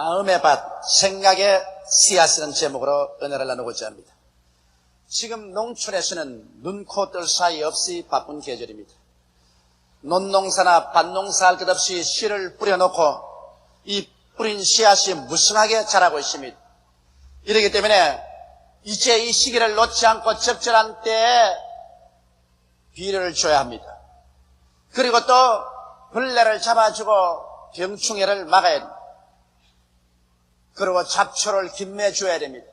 마음의 밭, 생각의 씨앗이라는 제목으로 은혜를 나누고자 합니다. 지금 농촌에서는 눈, 코, 뜰 사이 없이 바쁜 계절입니다. 논농사나 밭농사 할 것 없이 씨를 뿌려놓고 이 뿌린 씨앗이 무성하게 자라고 있습니다. 이러기 때문에 이제 이 시기를 놓지 않고 적절한 때에 비료를 줘야 합니다. 그리고 또 벌레를 잡아주고 병충해를 막아야 됩니다. 그리고 잡초를 김매줘야 됩니다.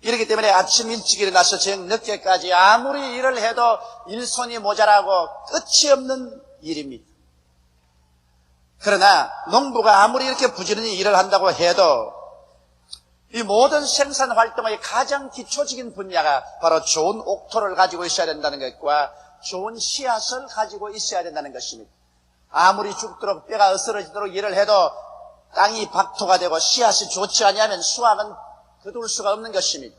이렇기 때문에 아침 일찍 일어나서 저녁 늦게까지 아무리 일을 해도 일손이 모자라고 끝이 없는 일입니다. 그러나 농부가 아무리 이렇게 부지런히 일을 한다고 해도 이 모든 생산 활동의 가장 기초적인 분야가 바로 좋은 옥토를 가지고 있어야 된다는 것과 좋은 씨앗을 가지고 있어야 된다는 것입니다. 아무리 죽도록 뼈가 으스러지도록 일을 해도 땅이 박토가 되고 씨앗이 좋지 않으면 수확은 거둘 수가 없는 것입니다.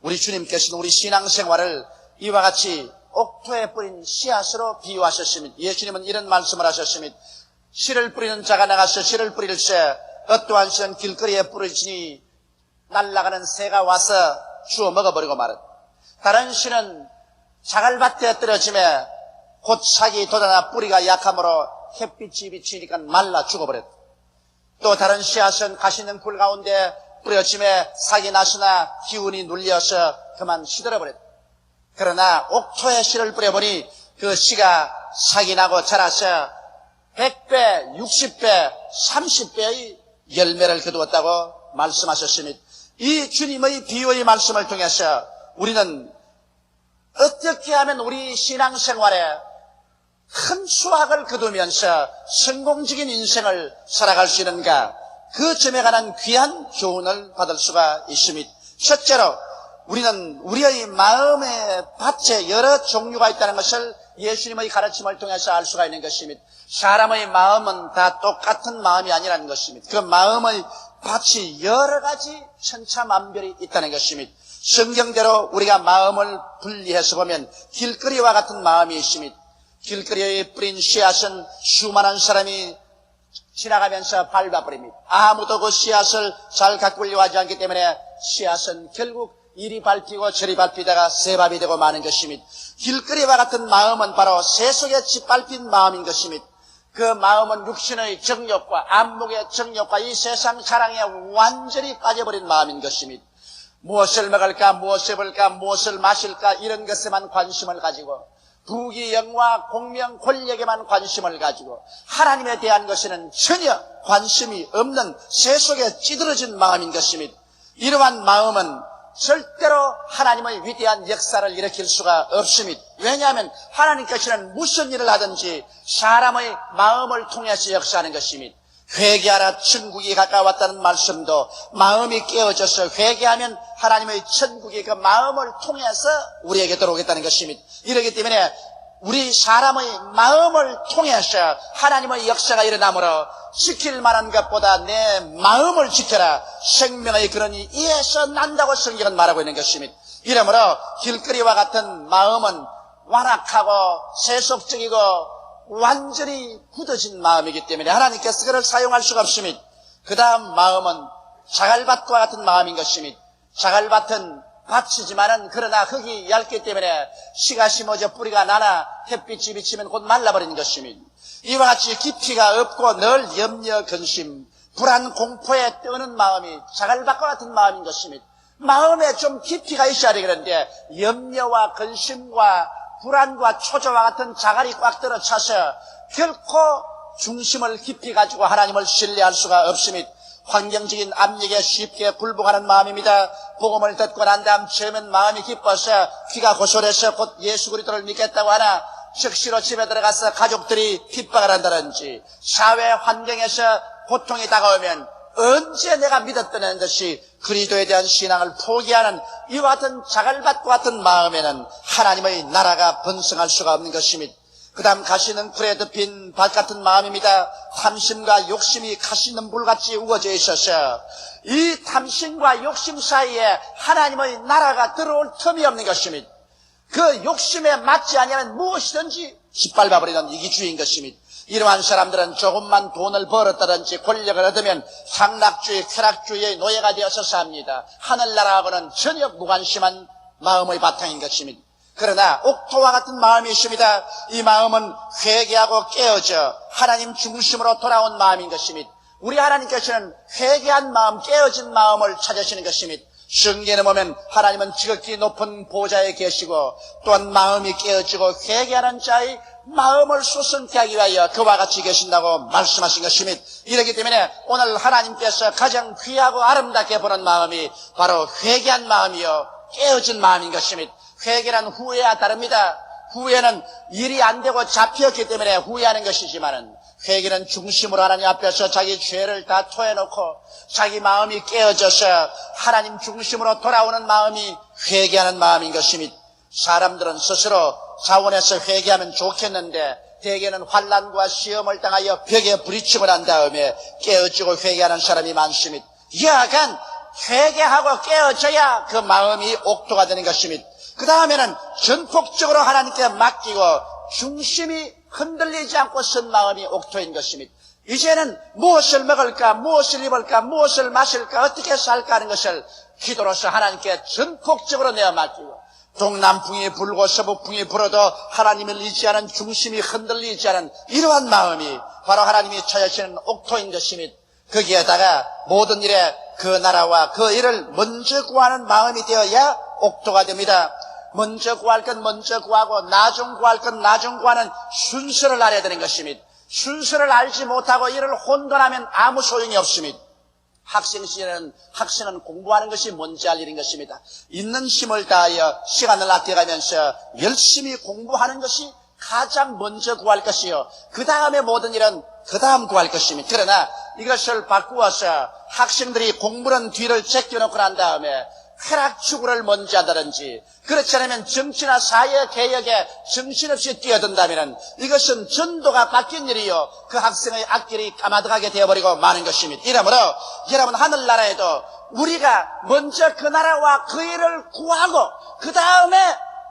우리 주님께서는 우리 신앙생활을 이와 같이 옥토에 뿌린 씨앗으로 비유하셨습니다. 예수님은 이런 말씀을 하셨습니다. 씨를 뿌리는 자가 나가서 씨를 뿌릴새 어떠한 씨는 길거리에 뿌리지니 날아가는 새가 와서 주워 먹어버리고 말은 다른 씨는 자갈밭에 떨어짐에 곧 사기 돋아나 뿌리가 약함으로 햇빛이 비치니까 말라 죽어버렸다. 또 다른 씨앗은 가시는 풀 가운데 뿌려짐에 사기 나시나 기운이 눌려서 그만 시들어버렸다. 그러나 옥토에 씨를 뿌려보니 그 씨가 사기 나고 자라서 100배, 60배, 30배의 열매를 거두었다고 말씀하셨습니다. 이 주님의 비유의 말씀을 통해서 우리는 어떻게 하면 우리 신앙생활에 큰 수확을 거두면서 성공적인 인생을 살아갈 수 있는가 그 점에 관한 귀한 교훈을 받을 수가 있습니다. 첫째로 우리는 우리의 마음의 밭에 여러 종류가 있다는 것을 예수님의 가르침을 통해서 알 수가 있는 것입니다. 사람의 마음은 다 똑같은 마음이 아니라는 것입니다. 그 마음의 밭이 여러 가지 천차만별이 있다는 것입니다. 성경대로 우리가 마음을 분리해서 보면 길거리와 같은 마음이 있습니다. 길거리에 뿌린 씨앗은 수많은 사람이 지나가면서 밟아버립니다. 아무도 그 씨앗을 잘 가꾸려고 하지 않기 때문에 씨앗은 결국 이리 밟히고 저리 밟히다가 새밥이 되고 마는 것입니다. 길거리와 같은 마음은 바로 새 속에 짓밟힌 마음인 것입니다. 그 마음은 육신의 정욕과 안목의 정욕과 이 세상 사랑에 완전히 빠져버린 마음인 것입니다. 무엇을 먹을까, 무엇을 볼까, 무엇을 마실까 이런 것에만 관심을 가지고 부귀 영화 공명 권력에만 관심을 가지고 하나님에 대한 것에는 전혀 관심이 없는 새 속에 찌들어진 마음인 것입니다. 이러한 마음은 절대로 하나님의 위대한 역사를 일으킬 수가 없습니다. 왜냐하면 하나님께서는 무슨 일을 하든지 사람의 마음을 통해서 역사하는 것입니다. 회개하라 천국이 가까웠다는 말씀도 마음이 깨어져서 회개하면 하나님의 천국이 그 마음을 통해서 우리에게 들어오겠다는 것입니다. 이러기 때문에 우리 사람의 마음을 통해서 하나님의 역사가 일어나므로 지킬 만한 것보다 내 마음을 지켜라. 생명의 근원이 이에서 난다고 성경은 말하고 있는 것입니다. 이러므로 길거리와 같은 마음은 완악하고 세속적이고 완전히 굳어진 마음이기 때문에 하나님께서 그를 사용할 수가 없습니다. 그 다음 마음은 자갈밭과 같은 마음인 것입니다. 자갈밭은 밭이지만은 그러나 흙이 얇기 때문에 씨가 심어져 뿌리가 나나 햇빛이 비치면 곧 말라버리는 것입니다. 이와 같이 깊이가 없고 늘 염려, 근심, 불안, 공포에 떠는 마음이 자갈밭과 같은 마음인 것입니다. 마음에 좀 깊이가 있어야 되겠는데 염려와 근심과 불안과 초조와 같은 자갈이 꽉 들어차서 결코 중심을 깊이 가지고 하나님을 신뢰할 수가 없습니다. 환경적인 압력에 쉽게 굴복하는 마음입니다. 복음을 듣고 난 다음 처음엔 마음이 기뻐서 귀가 고소해서 곧 예수 그리스도를 믿겠다고 하나 즉시로 집에 들어가서 가족들이 핍박을 한다든지 사회 환경에서 고통이 다가오면 언제 내가 믿었던 듯이 그리스도에 대한 신앙을 포기하는 이와 같은 자갈밭과 같은 마음에는 하나님의 나라가 번성할 수가 없는 것입니다. 그 다음 가시는 불에 덮인 밭 같은 마음입니다. 탐심과 욕심이 가시는 불같이 우거져 있어서 이 탐심과 욕심 사이에 하나님의 나라가 들어올 틈이 없는 것입니다. 그 욕심에 맞지 아니하면 무엇이든지 짓밟아버리는 이기주의인 것입니다. 이러한 사람들은 조금만 돈을 벌었다든지 권력을 얻으면 상락주의, 쾌락주의의 노예가 되어서 삽니다. 하늘나라하고는 전혀 무관심한 마음의 바탕인 것입니다. 그러나 옥토와 같은 마음이 있습니다. 이 마음은 회개하고 깨어져 하나님 중심으로 돌아온 마음인 것입니다. 우리 하나님께서는 회개한 마음, 깨어진 마음을 찾으시는 것입니다. 성경에 보면 하나님은 지극히 높은 보좌에 계시고 또한 마음이 깨어지고 회개하는 자의 마음을 수선케 하기 위하여 그와 같이 계신다고 말씀하신 것입니다. 이렇기 때문에 오늘 하나님께서 가장 귀하고 아름답게 보는 마음이 바로 회개한 마음이요 깨어진 마음인 것입니다. 회개란 후회와 다릅니다. 후회는 일이 안 되고 잡혔기 때문에 후회하는 것이지만은 회개는 중심으로 하나님 앞에서 자기 죄를 다 토해놓고 자기 마음이 깨어져서 하나님 중심으로 돌아오는 마음이 회개하는 마음인 것입니다. 사람들은 스스로 자원해서 회개하면 좋겠는데 대개는 환란과 시험을 당하여 벽에 부딪히고 난 다음에 깨어지고 회개하는 사람이 많습니다. 여하간 회개하고 깨어져야 그 마음이 옥토가 되는 것입니다. 그 다음에는 전폭적으로 하나님께 맡기고 중심이 흔들리지 않고 쓴 마음이 옥토인 것입니다. 이제는 무엇을 먹을까, 무엇을 입을까, 무엇을 마실까, 어떻게 살까 하는 것을 기도로서 하나님께 전폭적으로 내어 맡기고 동남풍이 불고 서북풍이 불어도 하나님을 의지하는 중심이 흔들리지 않은 이러한 마음이 바로 하나님이 찾으시는 옥토인 것입니다. 거기에다가 모든 일에 그 나라와 그 일을 먼저 구하는 마음이 되어야 옥토가 됩니다. 먼저 구할 건 먼저 구하고 나중 구할 건 나중 구하는 순서를 알아야 되는 것입니다. 순서를 알지 못하고 이를 혼돈하면 아무 소용이 없습니다. 학생 시절에는 학생은 공부하는 것이 뭔지 알 일인 것입니다. 있는 힘을 다하여 시간을 아껴가면서 열심히 공부하는 것이 가장 먼저 구할 것이요. 그 다음에 모든 일은 그 다음 구할 것입니다. 그러나 이것을 바꾸어서 학생들이 공부는 뒤를 제껴놓고 난 다음에 쾌락 추구를 먼저 한다든지 그렇지 않으면 정치나 사회 개혁에 정신없이 뛰어든다면 이것은 전도가 바뀐 일이요. 그 학생의 앞길이 까마득하게 되어버리고 마는 것입니다. 이러므로 여러분 하늘나라에도 우리가 먼저 그 나라와 그 일을 구하고 그 다음에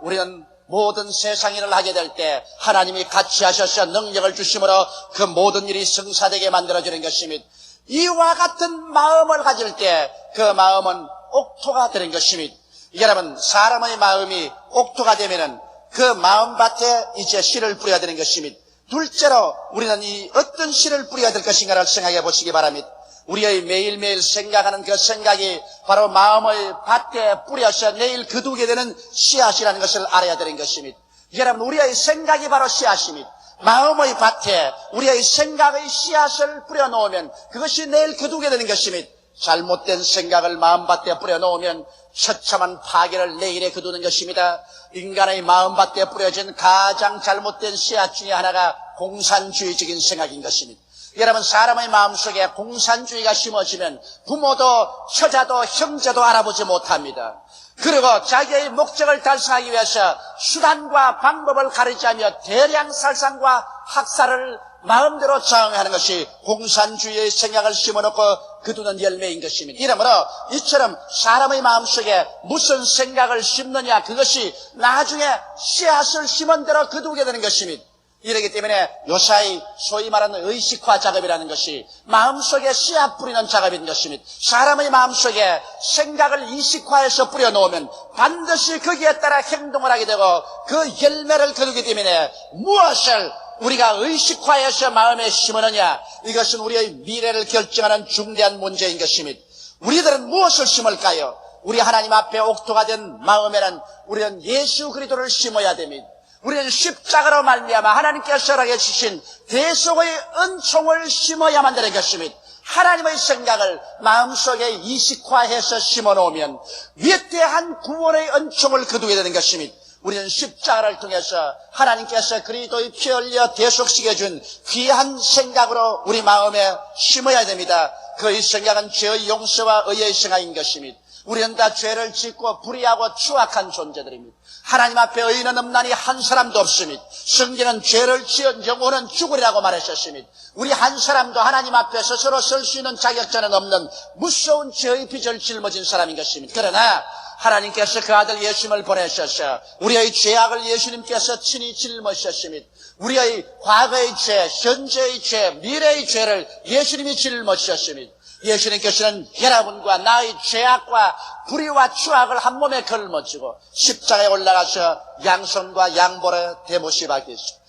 우리는 모든 세상 일을 하게 될 때 하나님이 같이 하셔서 능력을 주심으로 그 모든 일이 성사되게 만들어주는 것입니다. 이와 같은 마음을 가질 때 그 마음은 옥토가 되는 것입니다. 여러분 사람의 마음이 옥토가 되면은 그 마음밭에 이제 씨를 뿌려야 되는 것입니다. 둘째로 우리는 이 어떤 씨를 뿌려야 될 것인가를 생각해 보시기 바랍니다. 우리의 매일매일 생각하는 그 생각이 바로 마음의 밭에 뿌려서 내일 거두게 되는 씨앗이라는 것을 알아야 되는 것입니다. 여러분 우리의 생각이 바로 씨앗입니다. 마음의 밭에 우리의 생각의 씨앗을 뿌려놓으면 그것이 내일 거두게 되는 것입니다. 잘못된 생각을 마음밭에 뿌려놓으면 처참한 파괴를 내일에 거두는 것입니다. 인간의 마음밭에 뿌려진 가장 잘못된 씨앗 중에 하나가 공산주의적인 생각인 것입니다. 여러분 사람의 마음속에 공산주의가 심어지면 부모도 처자도 형제도 알아보지 못합니다. 그리고 자기의 목적을 달성하기 위해서 수단과 방법을 가리자며 대량 살상과 학살을 마음대로 저항하는 것이 공산주의의 생각을 심어놓고 거두는 열매인 것입니다. 이러므로 이처럼 사람의 마음속에 무슨 생각을 심느냐 그것이 나중에 씨앗을 심은 대로 거두게 되는 것입니다. 이러기 때문에 요사이 소위 말하는 의식화 작업이라는 것이 마음속에 씨앗 뿌리는 작업인 것입니다. 사람의 마음속에 생각을 이식화해서 뿌려놓으면 반드시 거기에 따라 행동을 하게 되고 그 열매를 거두기 때문에 무엇을 우리가 의식화해서 마음에 심으느냐 이것은 우리의 미래를 결정하는 중대한 문제인 것입니다. 우리들은 무엇을 심을까요? 우리 하나님 앞에 옥토가 된 마음에는 우리는 예수 그리스도를 심어야 됩니다. 우리는 십자가로 말미암아 하나님께서 허락해 주신 대속의 은총을 심어야만 되는 것입니다. 하나님의 생각을 마음속에 이식화해서 심어놓으면 위대한 구원의 은총을 거두게 되는 것입니다. 우리는 십자가를 통해서 하나님께서 그리스도의 피 흘려 대속시켜 준 귀한 생각으로 우리 마음에 심어야 됩니다. 그의 생각은 죄의 용서와 의의 생각인 것입니다. 우리는 다 죄를 짓고 불의하고 추악한 존재들입니다. 하나님 앞에 의인은 없나니 한 사람도 없습니다. 성경은 죄를 지은 영혼은 죽으리라고 말하셨습니다. 우리 한 사람도 하나님 앞에 스스로 설 수 있는 자격자는 없는 무서운 죄의 빚을 짊어진 사람인 것입니다. 그러나 하나님께서 그 아들 예수님을 보내셔서 우리의 죄악을 예수님께서 친히 짊어지셨습니다. 우리의 과거의 죄, 현재의 죄, 미래의 죄를 예수님이 짊어지셨습니다. 예수님께서는 여러분과 나의 죄악과 불의와 추악을 한 몸에 걸머지고 십자가에 올라가서 양손과 양보를 대못이 박히시고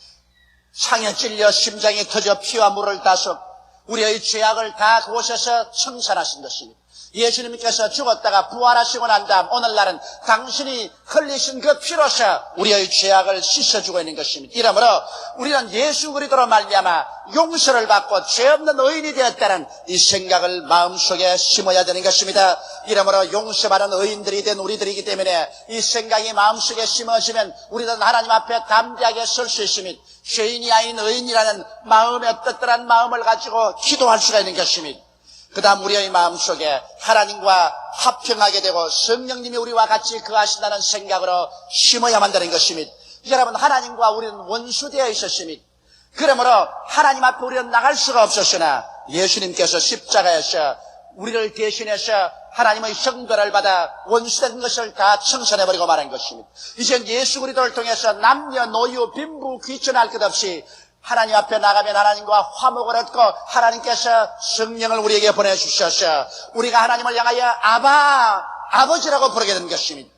상에 찔려 심장이 터져 피와 물을 따서 우리의 죄악을 다 그곳에서 청산하신 것입니다. 예수님께서 죽었다가 부활하시고 난 다음 오늘날은 당신이 흘리신 그 피로서 우리의 죄악을 씻어주고 있는 것입니다. 이러므로 우리는 예수 그리스도로 말미암아 용서를 받고 죄 없는 의인이 되었다는 이 생각을 마음속에 심어야 되는 것입니다. 이러므로 용서받은 의인들이 된 우리들이기 때문에 이 생각이 마음속에 심어지면 우리는 하나님 앞에 담대하게 설 수 있습니다. 죄인이 아닌 의인이라는 마음의 떳떳한 마음을 가지고 기도할 수가 있는 것입니다. 그 다음 우리의 마음 속에 하나님과 합평하게 되고 성령님이 우리와 같이 거하신다는 생각으로 심어야만 되는 것입니다. 여러분 하나님과 우리는 원수되어 있었습니다. 그러므로 하나님 앞에 우리는 나갈 수가 없었으나 예수님께서 십자가에서 우리를 대신해서 하나님의 성별을 받아 원수된 것을 다 청산해버리고 말한 것입니다. 이제 예수 그리스도를 통해서 남녀, 노유, 빈부, 귀천할 것 없이 하나님 앞에 나가면 하나님과 화목을 얻고 하나님께서 성령을 우리에게 보내주셔서 우리가 하나님을 향하여 아바, 아버지라고 부르게 된 것입니다.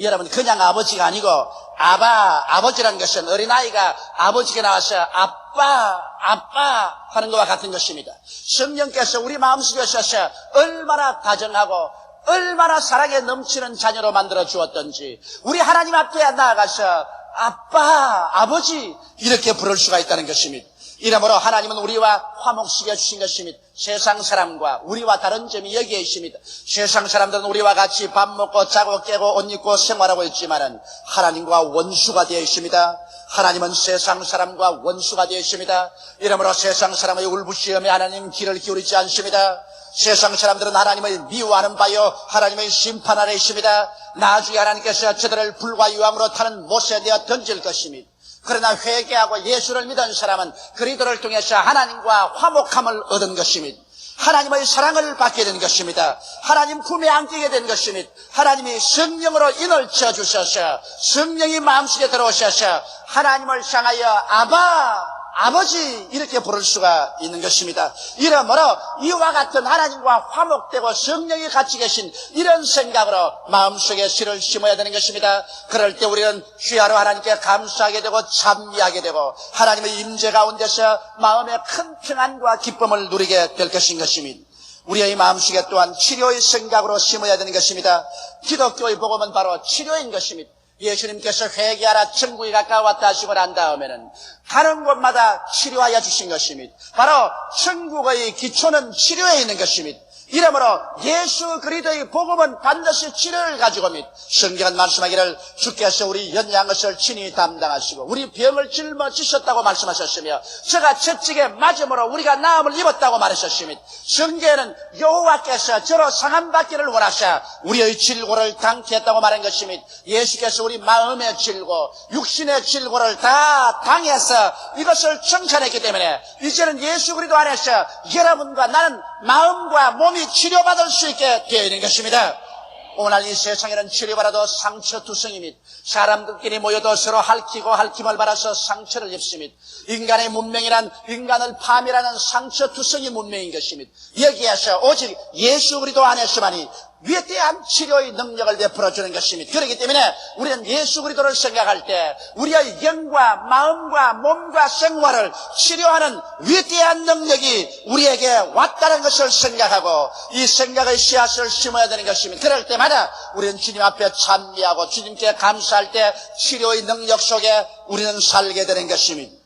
여러분 그냥 아버지가 아니고 아바, 아버지라는 것은 어린아이가 아버지가 나와서 아빠, 아빠 하는 것과 같은 것입니다. 성령께서 우리 마음속에 오셔서 얼마나 다정하고 얼마나 사랑에 넘치는 자녀로 만들어 주었던지 우리 하나님 앞에 나아가서 아빠, 아버지 이렇게 부를 수가 있다는 것입니다. 이러므로 하나님은 우리와 화목시켜 주신 것입니다. 세상 사람과 우리와 다른 점이 여기에 있습니다. 세상 사람들은 우리와 같이 밥 먹고 자고 깨고 옷 입고 생활하고 있지만은 하나님과 원수가 되어 있습니다. 하나님은 세상 사람과 원수가 되어 있습니다. 이러므로 세상 사람의 울부짖음에 하나님 귀를 기울이지 않습니다. 세상 사람들은 하나님을 미워하는 바요 하나님의 심판 아래 있습니다. 나중에 하나님께서 저들을 불과 유황으로 타는 못에 내어 던질 것입니다. 그러나 회개하고 예수를 믿은 사람은 그리스도를 통해서 하나님과 화목함을 얻은 것입니다. 하나님의 사랑을 받게 된 것입니다. 하나님 품에 안기게 된 것입니다. 하나님이 성령으로 인을 쳐주셔서 성령이 마음속에 들어오셔서 하나님을 향하여 아바 아버지 이렇게 부를 수가 있는 것입니다. 이러므로 이와 같은 하나님과 화목되고 성령이 같이 계신 이런 생각으로 마음속에 씨를 심어야 되는 것입니다. 그럴 때 우리는 귀하로 하나님께 감사하게 되고 찬미하게 되고 하나님의 임재 가운데서 마음의 큰 평안과 기쁨을 누리게 될 것인 것입니다. 우리의 마음속에 또한 치료의 생각으로 심어야 되는 것입니다. 기독교의 복음은 바로 치료인 것입니다. 예수님께서 회개하라 천국이 가까웠다 하시고 난 다음에는 가는 곳마다 치료하여 주신 것입니다. 바로 천국의 기초는 치료에 있는 것입니다. 이러므로 예수 그리스도의 복음은 반드시 치료를 가지고 옵니다. 성경은 말씀하기를 주께서 우리 연양 것을 친히 담당하시고 우리 병을 짊어지셨다고 말씀하셨으며 저가 채찍에 맞음으로 우리가 나음을 입었다고 말하셨습니다. 성경에는 여호와께서 저로 상함 받기를 원하사 우리의 질고를 당케 했다고 말한 것입니다. 예수께서 우리 마음의 질고 육신의 질고를 다 당해서 이것을 청산했기 때문에 이제는 예수 그리스도 안에서 여러분과 나는 마음과 몸이 치료받을 수 있게 되어 있는 것입니다. 오늘 이 세상에는 치료받아도 상처투성입니다. 사람들끼리 모여도 서로 핥히고 핥힘을 받아서 상처를 입습니다. 인간의 문명이란 인간을 파멸하는 상처투성이 문명인 것입니다. 여기에서 오직 예수 그리스도 안에서만이 위대한 치료의 능력을 베풀어 주는 것입니다. 그렇기 때문에 우리는 예수 그리스도를 생각할 때 우리의 영과 마음과 몸과 생활을 치료하는 위대한 능력이 우리에게 왔다는 것을 생각하고 이 생각의 씨앗을 심어야 되는 것입니다. 그럴 때마다 우리는 주님 앞에 찬미하고 주님께 감사할 때 치료의 능력 속에 우리는 살게 되는 것입니다.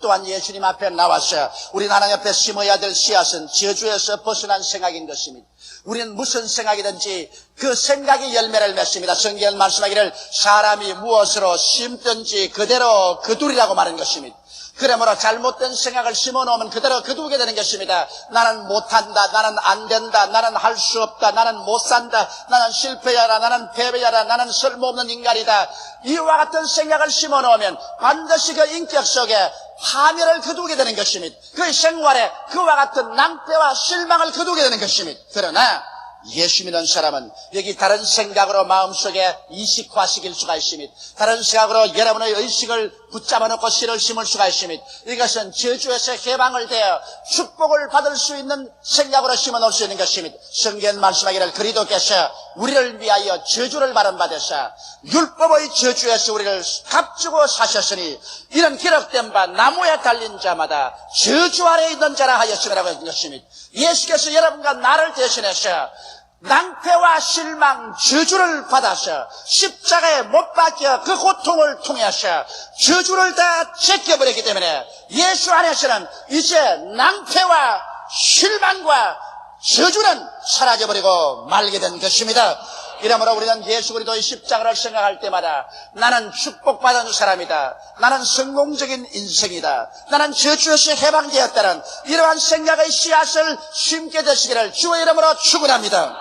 또한 예수님 앞에 나와서 우리는 하나님 앞에 심어야 될 씨앗은 저주에서 벗어난 생각인 것입니다. 우리는 무슨 생각이든지 그 생각이 열매를 맺습니다. 성경은 말씀하기를 사람이 무엇으로 심든지 그대로 거두리라고 말한 것입니다. 그러므로 잘못된 생각을 심어놓으면 그대로 거두게 되는 것입니다. 나는 못한다, 나는 안 된다, 나는 할 수 없다, 나는 못 산다, 나는 실패자라, 나는 패배자라, 나는 쓸모없는 인간이다. 이와 같은 생각을 심어놓으면 반드시 그 인격 속에 파멸을 거두게 되는 것입니다. 그 생활에 그와 같은 낭패와 실망을 거두게 되는 것입니다. 그러나 예수 믿는 사람은 여기 다른 생각으로 마음속에 이식화시킬 수가 있습니다. 다른 생각으로 여러분의 의식을 붙잡아 놓고 씨를 심을 수가 있습니다. 이것은 저주에서 해방을 되어 축복을 받을 수 있는 생각으로 심어 놓을 수 있는 것입니다. 성경 말씀하기를 그리도께서 우리를 위하여 저주를 받은받으사 율법의 저주에서 우리를 값주고 사셨으니 이런 기록된 바 나무에 달린 자마다 저주 아래 있는 자라 하였음이라고 했는 것입니다. 예수께서 여러분과 나를 대신해서 낭패와 실망, 저주를 받아서 십자가에 못 박혀 그 고통을 통해서 저주를 다 제껴버렸기 때문에 예수 안에서는 이제 낭패와 실망과 저주는 사라져버리고 말게 된 것입니다. 이러므로 우리는 예수 그리스도의 십자가를 생각할 때마다 나는 축복받은 사람이다. 나는 성공적인 인생이다. 나는 저주에서 해방되었다는 이러한 생각의 씨앗을 심게 되시기를 주의 이름으로 축원합니다.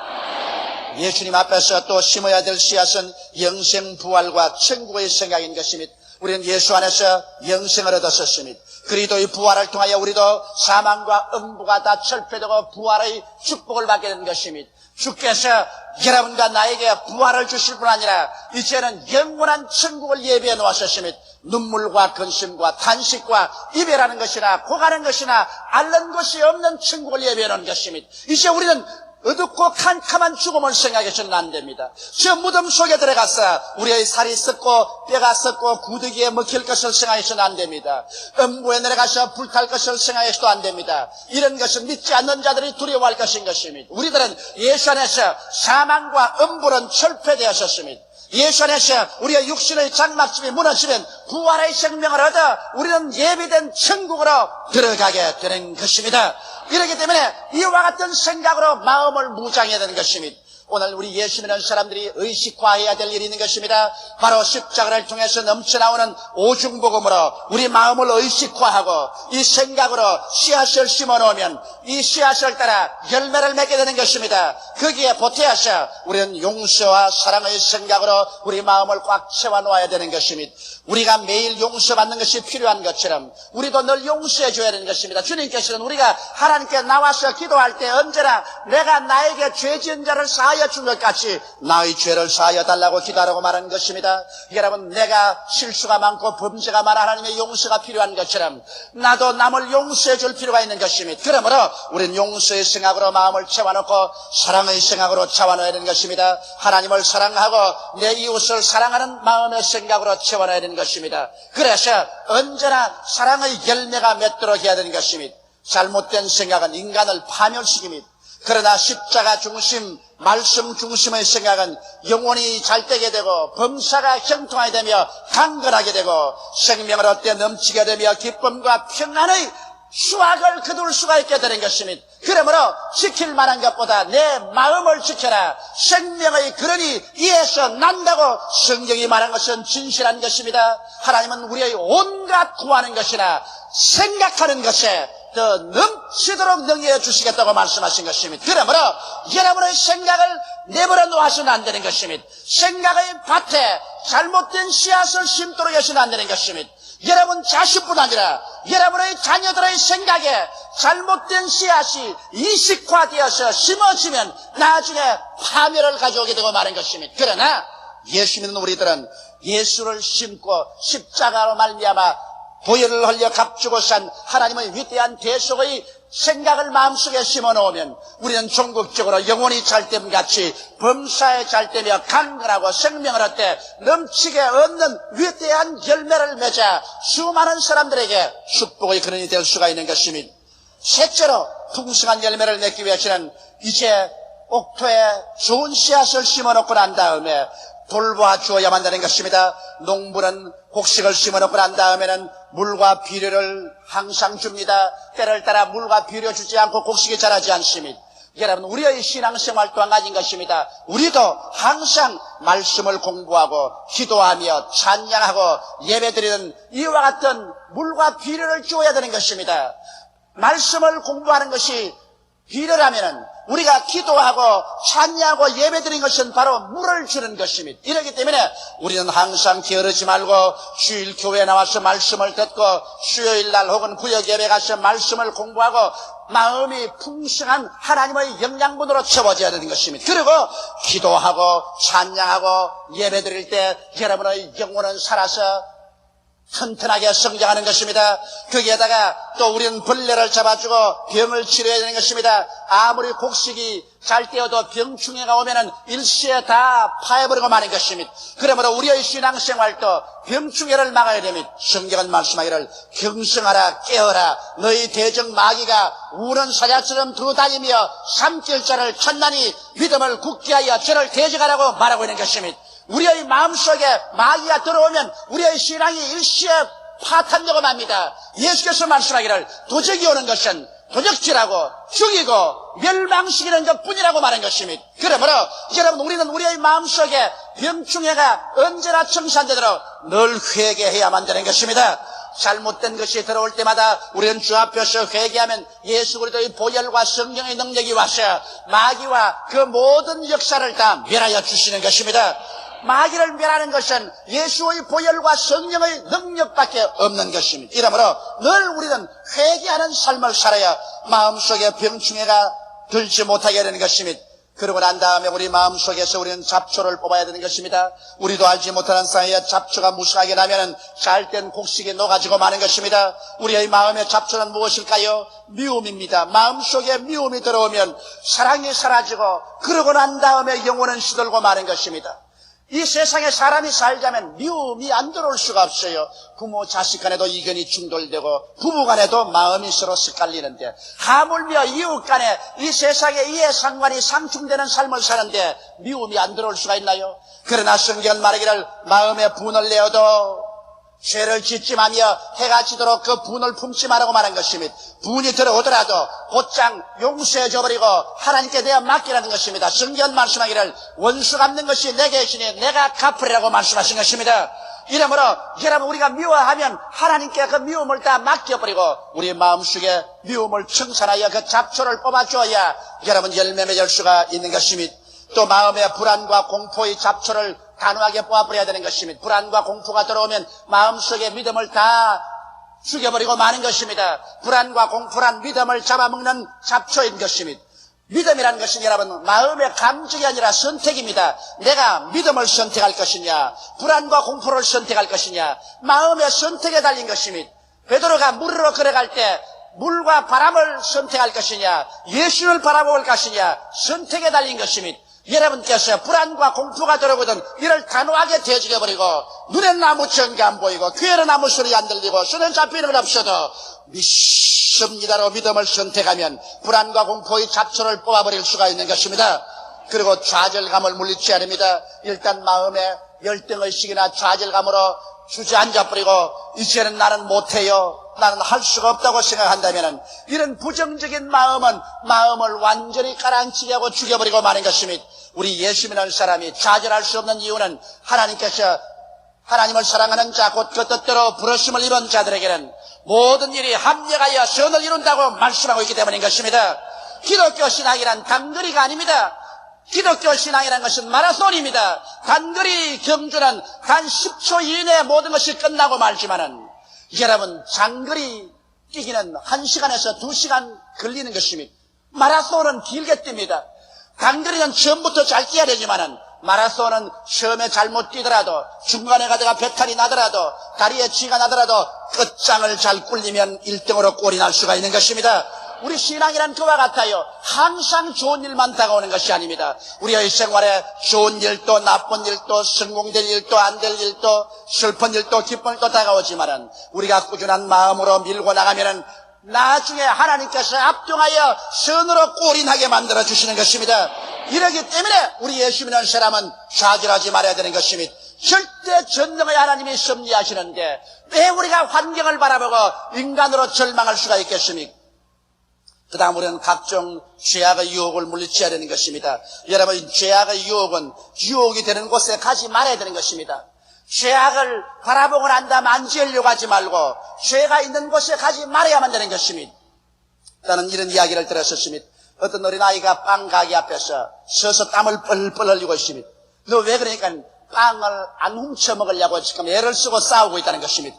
예수님 앞에서 또 심어야 될 씨앗은 영생 부활과 천국의 생각인 것입니다. 우리는 예수 안에서 영생을 얻었었습니다. 그리도의 부활을 통하여 우리도 사망과 음부가 다 철폐되고 부활의 축복을 받게 된 것입니다. 주께서 여러분과 나에게 부활을 주실 뿐 아니라 이제는 영원한 천국을 예비해 놓았었습니다. 눈물과 근심과 탄식과 이별하는 것이나 고가는 것이나 앓는 것이 없는 천국을 예비해 놓은 것입니다. 이제 우리는 어둡고 캄캄한 죽음을 생각해서는 안 됩니다. 저 무덤 속에 들어가서 우리의 살이 썩고 뼈가 썩고 구더기에 먹힐 것을 생각해서는 안 됩니다. 음부에 내려가서 불탈 것을 생각해서도 안 됩니다. 이런 것은 믿지 않는 자들이 두려워할 것인 것입니다. 우리들은 예수 안에서 사망과 음부는 철폐되었었습니다. 예수 안에서 우리의 육신의 장막집이 무너지면 부활의 생명을 얻어 우리는 예비된 천국으로 들어가게 되는 것입니다. 이렇기 때문에 이와 같은 생각으로 마음을 무장해야 되는 것입니다. 오늘 우리 예수 믿는 사람들이 의식화해야 될 일이 있는 것입니다. 바로 십자가를 통해서 넘쳐나오는 오중복음으로 우리 마음을 의식화하고 이 생각으로 씨앗을 심어놓으면 이 씨앗을 따라 열매를 맺게 되는 것입니다. 거기에 보태어서 우리는 용서와 사랑의 생각으로 우리 마음을 꽉 채워놓아야 되는 것입니다. 우리가 매일 용서받는 것이 필요한 것처럼 우리도 늘 용서해 줘야 되는 것입니다. 주님께서는 우리가 하나님께 나와서 기도할 때 언제나 내가 나에게 죄 지은 자를 사하 여 준 것 같이 나의 죄를 사하여 달라고 기도하라고 말하는 것입니다. 여러분 내가 실수가 많고 범죄가 많아 하나님의 용서가 필요한 것처럼 나도 남을 용서해 줄 필요가 있는 것입니다. 그러므로 우리는 용서의 생각으로 마음을 채워놓고 사랑의 생각으로 채워넣어야 되는 것입니다. 하나님을 사랑하고 내 이웃을 사랑하는 마음의 생각으로 채워넣어야 되는 것입니다. 그래서 언제나 사랑의 열매가 맺도록 해야 되는 것입니다. 잘못된 생각은 인간을 파멸시킵니다. 그러나 십자가 중심, 말씀 중심의 생각은 영혼이 잘되게 되고 범사가 형통하게 되며 강건하게 되고 생명을 얻게 넘치게 되며 기쁨과 평안의 수확을 거둘 수가 있게 되는 것입니다. 그러므로 지킬 만한 것보다 내 마음을 지켜라. 생명의 근원이 이에서 난다고 성경이 말한 것은 진실한 것입니다. 하나님은 우리의 온갖 구하는 것이나 생각하는 것에 더 넘치도록 능해 주시겠다고 말씀하신 것입니다. 그러므로 여러분의 생각을 내버려 놓아서는 안 되는 것입니다. 생각의 밭에 잘못된 씨앗을 심도록 해서는 안 되는 것입니다. 여러분 자식뿐 아니라 여러분의 자녀들의 생각에 잘못된 씨앗이 이식화되어서 심어지면 나중에 파멸을 가져오게 되고 마는 것입니다. 그러나 예수 믿는 우리들은 예수를 심고 십자가로 말미암아 보혈을 흘려 값주고 산 하나님의 위대한 대속의 생각을 마음속에 심어놓으면 우리는 종국적으로 영혼이 잘됨 같이 범사에 잘되며 강건하고 생명을 얻되 넘치게 얻는 위대한 열매를 맺어 수많은 사람들에게 축복의 근원이 될 수가 있는 것입니다. 셋째로 풍성한 열매를 맺기 위해서는 이제 옥토에 좋은 씨앗을 심어놓고 난 다음에 돌봐 주어야만 되는 것입니다. 농부는 곡식을 심어놓고 난 다음에는 물과 비료를 항상 줍니다. 때를 따라 물과 비료 주지 않고 곡식이 자라지 않습니다. 여러분, 우리의 신앙생활 또한 가진 것입니다. 우리도 항상 말씀을 공부하고 기도하며 찬양하고 예배드리는 이와 같은 물과 비료를 주어야 되는 것입니다. 말씀을 공부하는 것이 비료라면은 우리가 기도하고 찬양하고 예배드린 것은 바로 물을 주는 것입니다. 이렇기 때문에 우리는 항상 게으르지 말고 주일 교회에 나와서 말씀을 듣고 수요일 날 혹은 구역 예배 가서 말씀을 공부하고 마음이 풍성한 하나님의 영양분으로 채워져야 되는 것입니다. 그리고 기도하고 찬양하고 예배드릴 때 여러분의 영혼은 살아서 튼튼하게 성장하는 것입니다. 거기에다가 또 우리는 벌레를 잡아주고 병을 치료해야 되는 것입니다. 아무리 곡식이 잘 떼어도 병충해가 오면은 일시에 다 파해버리고 마는 것입니다. 그러므로 우리의 신앙생활도 병충해를 막아야 됩니다. 성경은 말씀하기를 경성하라 깨어라 너희 대적 마귀가 우는 사자처럼 두다니며 삼킬자를 천난이 믿음을 굳게 하여 저를 대적하라고 말하고 있는 것입니다. 우리의 마음속에 마귀가 들어오면 우리의 신앙이 일시에 파탄되고 맙니다. 예수께서 말씀하기를 도적이 오는 것은 도적질하고 죽이고 멸망시키는 것 뿐이라고 말한 것입니다. 그러므로 여러분 우리는 우리의 마음속에 병충해가 언제나 청산되도록 늘 회개해야만 되는 것입니다. 잘못된 것이 들어올 때마다 우리는 주 앞에서 회개하면 예수 그리스도의 보혈과 성령의 능력이 와서 마귀와 그 모든 역사를 다 멸하여 주시는 것입니다. 마귀를 멸하는 것은 예수의 보혈과 성령의 능력밖에 없는 것입니다. 이러므로 늘 우리는 회개하는 삶을 살아야 마음속에 병충해가 들지 못하게 되는 것입니다. 그러고 난 다음에 우리 마음속에서 우리는 잡초를 뽑아야 되는 것입니다. 우리도 알지 못하는 사이에 잡초가 무성하게 나면 잘된 곡식이 녹아지고 마는 것입니다. 우리의 마음의 잡초는 무엇일까요? 미움입니다. 마음속에 미움이 들어오면 사랑이 사라지고 그러고 난 다음에 영혼은 시들고 마는 것입니다. 이 세상에 사람이 살자면 미움이 안 들어올 수가 없어요. 부모 자식 간에도 이견이 충돌되고 부부 간에도 마음이 서로 엇갈리는데 하물며 이웃 간에 이 세상에 이해 상관이 상충되는 삶을 사는데 미움이 안 들어올 수가 있나요? 그러나 성경 말하기를 마음에 분을 내어도 죄를 짓지 마며 해가 지도록 그 분을 품지 말라고 말한 것입니다. 분이 들어오더라도 곧장 용서해 줘버리고 하나님께 대해 맡기라는 것입니다. 성경 말씀하기를 원수 갚는 것이 내게 있으니 내가 갚으리라고 말씀하신 것입니다. 이러므로 여러분 우리가 미워하면 하나님께 그 미움을 다 맡겨버리고 우리 마음속에 미움을 청산하여 그 잡초를 뽑아줘야 여러분 열매 맺을 수가 있는 것입니다. 또 마음의 불안과 공포의 잡초를 단호하게 뽑아버려야 되는 것입니다. 불안과 공포가 들어오면 마음속에 믿음을 다 죽여버리고 마는 것입니다. 불안과 공포란 믿음을 잡아먹는 잡초인 것입니다. 믿음이라는 것은 여러분 마음의 감정이 아니라 선택입니다. 내가 믿음을 선택할 것이냐 불안과 공포를 선택할 것이냐 마음의 선택에 달린 것입니다. 베드로가 물으로 걸어갈 때 물과 바람을 선택할 것이냐 예수를 바라볼 것이냐 선택에 달린 것입니다. 여러분께서 불안과 공포가 들어오거든 이를 단호하게 대적해버리고 눈엔 나무 전기 안 보이고 귀에는 아무 소리 안 들리고 손은 잡히는 건 없어도 믿습니다로 믿음을 선택하면 불안과 공포의 잡초를 뽑아버릴 수가 있는 것입니다. 그리고 좌절감을 물리쳐야 됩니다. 일단 마음에 열등의식이나 좌절감으로 주저앉아버리고 이제는 나는 못해요. 나는 할 수가 없다고 생각한다면 이런 부정적인 마음은 마음을 완전히 가라앉히게 하고 죽여버리고 마는 것입니다. 우리 예수 믿는 사람이 좌절할 수 없는 이유는 하나님께서 하나님을 사랑하는 자, 곧 그 뜻대로 부르심을 입은 자들에게는 모든 일이 합력하여 선을 이룬다고 말씀하고 있기 때문인 것입니다. 기독교 신앙이란 단거리가 아닙니다. 기독교 신앙이라는 것은 마라손입니다. 단거리 경주는 단 10초 이내에 모든 것이 끝나고 말지만은 여러분 장거리 뛰기는 1시간에서 2시간 걸리는 것입니다. 마라손은 길게 뜁니다. 단거리는 처음부터 잘 뛰어야 되지만은 마라손은 처음에 잘못 뛰더라도 중간에 가다가 배탈이 나더라도 다리에 쥐가 나더라도 끝장을 잘 꿀리면 1등으로 꼴이 날 수가 있는 것입니다. 우리 신앙이란 그와 같아요. 항상 좋은 일만 다가오는 것이 아닙니다. 우리의 생활에 좋은 일도 나쁜 일도 성공될 일도 안 될 일도 슬픈 일도 기쁜 일도 다가오지만은 우리가 꾸준한 마음으로 밀고 나가면은 나중에 하나님께서 압동하여 선으로 나게 만들어 주시는 것입니다. 이러기 때문에 우리 예수 믿는 사람은 좌절하지 말아야 되는 것입니다. 절대 전능의 하나님이 섭리하시는데 왜 우리가 환경을 바라보고 인간으로 절망할 수가 있겠습니까? 그 다음 우리는 각종 죄악의 유혹을 물리쳐야 되는 것입니다. 여러분, 죄악의 유혹은 유혹이 되는 곳에 가지 말아야 되는 것입니다. 죄악을 바라보고 난 다음 안 지으려고 하지 말고 죄가 있는 곳에 가지 말아야만 되는 것입니다. 나는 이런 이야기를 들었었습니다. 어떤 어린아이가 빵 가게 앞에서 서서 땀을 뻘뻘 흘리고 있습니다. 너 왜 그러니까 빵을 안 훔쳐 먹으려고 지금 애를 쓰고 싸우고 있다는 것입니다.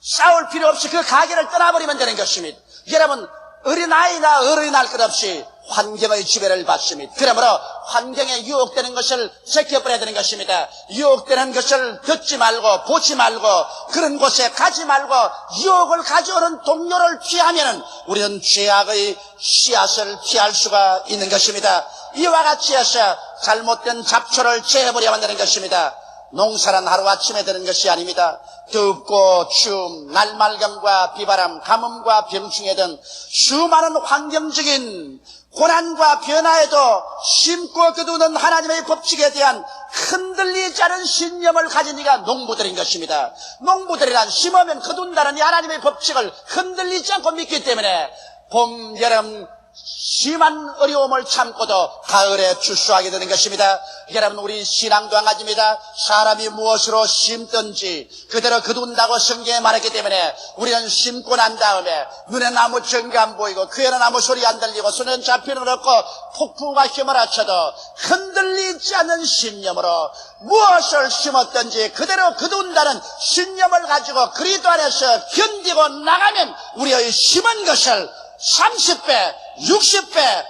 싸울 필요 없이 그 가게를 떠나버리면 되는 것입니다. 여러분, 어린아이나 어른이 날 것 없이 환경의 지배를 받습니다. 그러므로 환경에 유혹되는 것을 제껴버려야 되는 것입니다. 유혹되는 것을 듣지 말고 보지 말고 그런 곳에 가지 말고 유혹을 가져오는 동료를 피하면 우리는 죄악의 씨앗을 피할 수가 있는 것입니다. 이와 같이 해서 잘못된 잡초를 제해버려야 되는 것입니다. 농사란 하루아침에 되는 것이 아닙니다. 덥고 추움, 날말감과 비바람, 가뭄과 병충해 등 수많은 환경적인 고난과 변화에도 심고 거두는 하나님의 법칙에 대한 흔들리지 않은 신념을 가진 이가 농부들인 것입니다. 농부들이란 심으면 거둔다는 이 하나님의 법칙을 흔들리지 않고 믿기 때문에 봄, 여름, 심한 어려움을 참고도 가을에 출소하게 되는 것입니다. 여러분 우리 신앙도 한 가지입니다. 사람이 무엇으로 심든지 그대로 거둔다고 성경에 말했기 때문에 우리는 심고 난 다음에 눈에 아무 증거 안 보이고 귀에는 아무 소리 안 들리고 손에는 잡히는 없고 폭풍과 힘을 합쳐도 흔들리지 않는 신념으로 무엇을 심었든지 그대로 거둔다는 신념을 가지고 그리도 안에서 견디고 나가면 우리의 심은 것을 30배, 60배,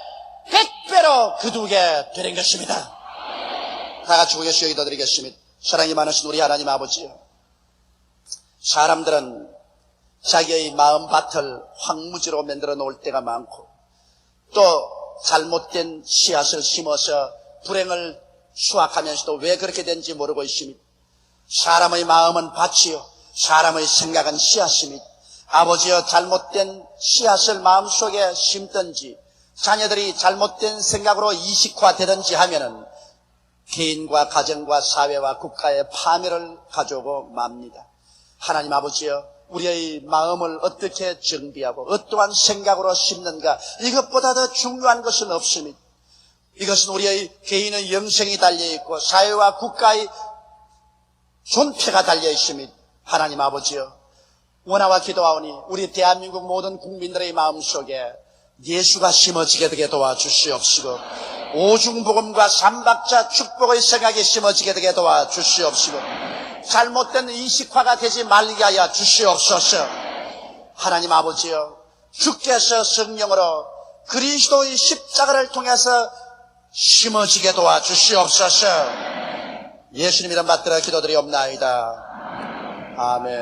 100배로 거두게 되는 것입니다. 다 같이 고개시 기도드리겠습니다. 사랑이 많으신 우리 하나님 아버지요. 사람들은 자기의 마음밭을 황무지로 만들어 놓을 때가 많고 또 잘못된 씨앗을 심어서 불행을 수확하면서도 왜 그렇게 된지 모르고 있습니다. 사람의 마음은 밭이요. 사람의 생각은 씨앗입니다. 아버지여 잘못된 씨앗을 마음속에 심든지 자녀들이 잘못된 생각으로 이식화되든지 하면은 개인과 가정과 사회와 국가의 파멸을 가져오고 맙니다. 하나님 아버지여 우리의 마음을 어떻게 정비하고 어떠한 생각으로 심는가 이것보다 더 중요한 것은 없습니다. 이것은 우리의 개인의 영생이 달려있고 사회와 국가의 존폐가 달려있습니다. 하나님 아버지여 원하와 기도하오니 우리 대한민국 모든 국민들의 마음속에 예수가 심어지게 되게 도와주시옵시고 오중복음과 삼박자 축복의 생각이 심어지게 되게 도와주시옵시고 잘못된 인식화가 되지 말게 하여 주시옵소서. 하나님 아버지여 주께서 성령으로 그리스도의 십자가를 통해서 심어지게 도와주시옵소서. 예수님 이름 받들어 기도드리옵나이다. 아멘